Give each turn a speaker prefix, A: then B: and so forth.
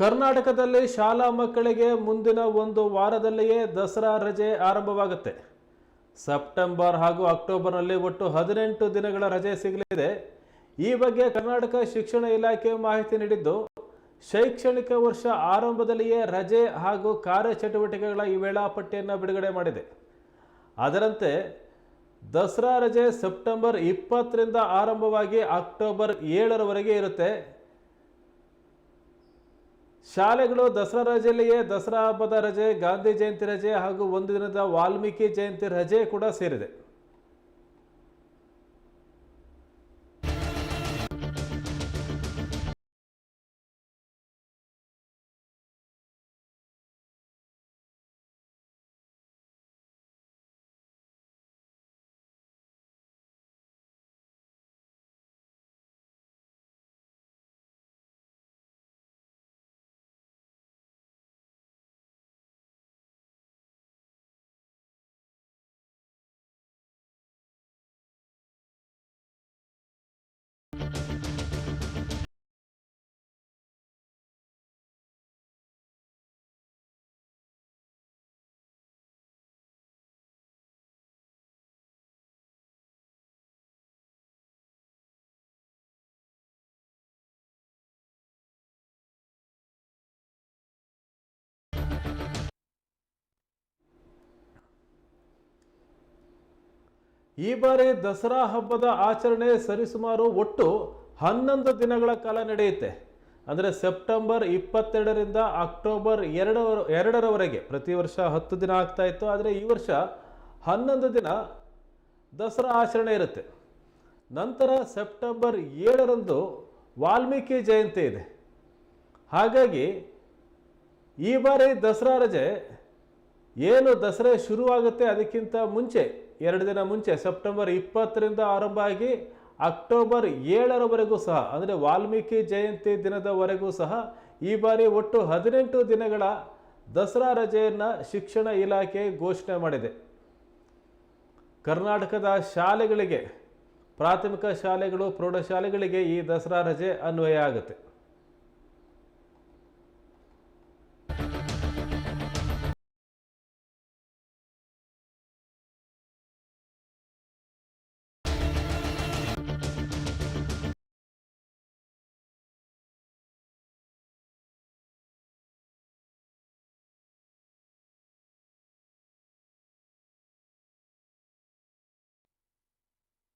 A: ಕರ್ನಾಟಕದಲ್ಲಿ ಶಾಲಾ ಮಕ್ಕಳಿಗೆ ಮುಂದಿನ ಒಂದು ವಾರದಲ್ಲಿಯೇ ದಸರಾ ರಜೆ ಆರಂಭವಾಗುತ್ತೆ. ಸೆಪ್ಟೆಂಬರ್ ಹಾಗೂ ಅಕ್ಟೋಬರ್ನಲ್ಲಿ ಒಟ್ಟು ಹದಿನೆಂಟು ದಿನಗಳ ರಜೆ ಸಿಗಲಿದೆ. ಈ ಬಗ್ಗೆ ಕರ್ನಾಟಕ ಶಿಕ್ಷಣ ಇಲಾಖೆ ಮಾಹಿತಿ ನೀಡಿದ್ದು, ಶೈಕ್ಷಣಿಕ ವರ್ಷ ಆರಂಭದಲ್ಲಿಯೇ ರಜೆ ಹಾಗೂ ಕಾರ್ಯಚಟುವಟಿಕೆಗಳ ಈ ವೇಳಾಪಟ್ಟಿಯನ್ನು ಬಿಡುಗಡೆ ಮಾಡಿದೆ. ಅದರಂತೆ, ದಸರಾ ರಜೆ ಸೆಪ್ಟೆಂಬರ್ ಇಪ್ಪತ್ತರಿಂದ ಆರಂಭವಾಗಿ ಅಕ್ಟೋಬರ್ ಏಳರವರೆಗೆ ಇರುತ್ತೆ. ಶಾಲೆಗಳು ದಸರಾ ರಜೆಯಲ್ಲಿಯೇ ದಸರಾ ಹಬ್ಬದ ರಜೆ, ಗಾಂಧಿ ಜಯಂತಿ ರಜೆ ಹಾಗೂ ಒಂದು ದಿನದ ವಾಲ್ಮೀಕಿ ಜಯಂತಿ ರಜೆ ಕೂಡ ಸೇರಿದೆ. ಈ ಬಾರಿ ದಸರಾ ಹಬ್ಬದ ಆಚರಣೆ ಸರಿಸುಮಾರು ಒಟ್ಟು ಹನ್ನೊಂದು ದಿನಗಳ ಕಾಲ ನಡೆಯುತ್ತೆ. ಅಂದರೆ ಸೆಪ್ಟೆಂಬರ್ ಇಪ್ಪತ್ತೆರಡರಿಂದ ಅಕ್ಟೋಬರ್ ಎರಡರ, ಎರಡರವರೆಗೆ ಪ್ರತಿ ವರ್ಷ ಹತ್ತು ದಿನ ಆಗ್ತಾ ಇತ್ತು. ಆದರೆ ಈ ವರ್ಷ ಹನ್ನೊಂದು ದಿನ ದಸರಾ ಆಚರಣೆ ಇರುತ್ತೆ. ನಂತರ ಸೆಪ್ಟೆಂಬರ್ ಏಳರಂದು ವಾಲ್ಮೀಕಿ ಜಯಂತಿ ಇದೆ. ಹಾಗಾಗಿ ಈ ಬಾರಿ ದಸರಾ ರಜೆ ಏನು ದಸರಾ ಶುರುವಾಗುತ್ತೆ ಅದಕ್ಕಿಂತ ಮುಂಚೆ ಎರಡು ದಿನ ಮುಂಚೆ, ಸೆಪ್ಟೆಂಬರ್ ಇಪ್ಪತ್ತರಿಂದ ಆರಂಭ ಆಗಿ ಅಕ್ಟೋಬರ್ ಏಳರವರೆಗೂ ಸಹ, ಅಂದರೆ ವಾಲ್ಮೀಕಿ ಜಯಂತಿ ದಿನದವರೆಗೂ ಸಹ ಈ ಬಾರಿ ಒಟ್ಟು ಹದಿನೆಂಟು ದಿನಗಳ ದಸರಾ ರಜೆಯನ್ನು ಶಿಕ್ಷಣ ಇಲಾಖೆ ಘೋಷಣೆ ಮಾಡಿದೆ. ಕರ್ನಾಟಕದ ಶಾಲೆಗಳಿಗೆ, ಪ್ರಾಥಮಿಕ ಶಾಲೆಗಳು, ಪ್ರೌಢಶಾಲೆಗಳಿಗೆ ಈ ದಸರಾ ರಜೆ ಅನ್ವಯ ಆಗುತ್ತೆ.